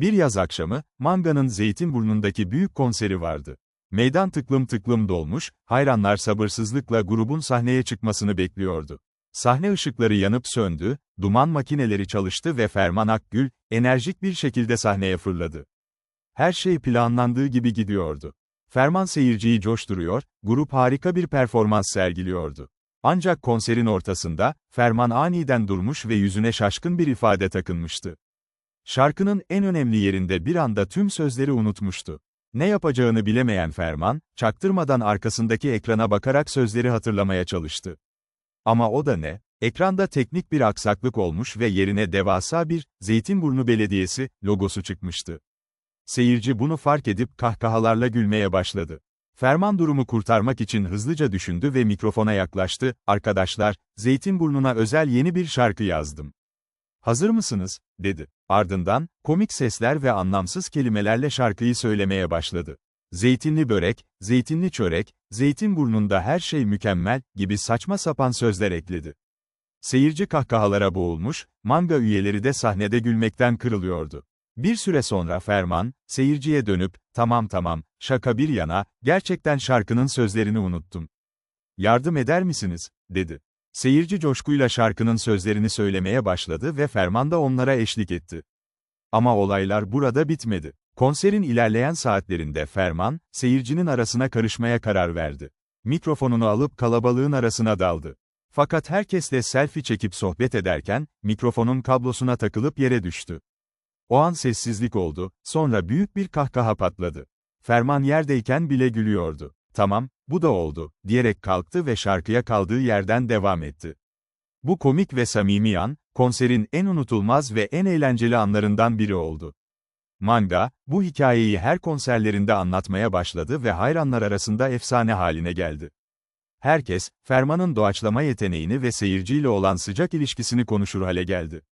Bir yaz akşamı, Manga'nın Zeytinburnu'ndaki büyük konseri vardı. Meydan tıklım tıklım dolmuş, hayranlar sabırsızlıkla grubun sahneye çıkmasını bekliyordu. Sahne ışıkları yanıp söndü, duman makineleri çalıştı ve Ferman Akgül, enerjik bir şekilde sahneye fırladı. Her şey planlandığı gibi gidiyordu. Ferman seyirciyi coşturuyor, grup harika bir performans sergiliyordu. Ancak konserin ortasında, Ferman aniden durmuş ve yüzüne şaşkın bir ifade takınmıştı. Şarkının en önemli yerinde bir anda tüm sözleri unutmuştu. Ne yapacağını bilemeyen Ferman, çaktırmadan arkasındaki ekrana bakarak sözleri hatırlamaya çalıştı. Ama o da ne? Ekranda teknik bir aksaklık olmuş ve yerine devasa bir Zeytinburnu Belediyesi logosu çıkmıştı. Seyirci bunu fark edip kahkahalarla gülmeye başladı. Ferman durumu kurtarmak için hızlıca düşündü ve mikrofona yaklaştı. Arkadaşlar, Zeytinburnu'na özel yeni bir şarkı yazdım. Hazır mısınız? dedi. Ardından, komik sesler ve anlamsız kelimelerle şarkıyı söylemeye başladı. Zeytinli börek, zeytinli çörek, Zeytinburnu'nda her şey mükemmel gibi saçma sapan sözler ekledi. Seyirci kahkahalara boğulmuş, manga üyeleri de sahnede gülmekten kırılıyordu. Bir süre sonra Ferman, seyirciye dönüp, tamam tamam, şaka bir yana, gerçekten şarkının sözlerini unuttum. Yardım eder misiniz, dedi. Seyirci coşkuyla şarkının sözlerini söylemeye başladı ve Ferman da onlara eşlik etti. Ama olaylar burada bitmedi. Konserin ilerleyen saatlerinde Ferman, seyircinin arasına karışmaya karar verdi. Mikrofonunu alıp kalabalığın arasına daldı. Fakat herkesle selfie çekip sohbet ederken, mikrofonun kablosuna takılıp yere düştü. O an sessizlik oldu, sonra büyük bir kahkaha patladı. Ferman yerdeyken bile gülüyordu. Tamam, bu da oldu, diyerek kalktı ve şarkıya kaldığı yerden devam etti. Bu komik ve samimi an, konserin en unutulmaz ve en eğlenceli anlarından biri oldu. Manga, bu hikayeyi her konserlerinde anlatmaya başladı ve hayranlar arasında efsane haline geldi. Herkes, Ferman'ın doğaçlama yeteneğini ve seyirciyle olan sıcak ilişkisini konuşur hale geldi.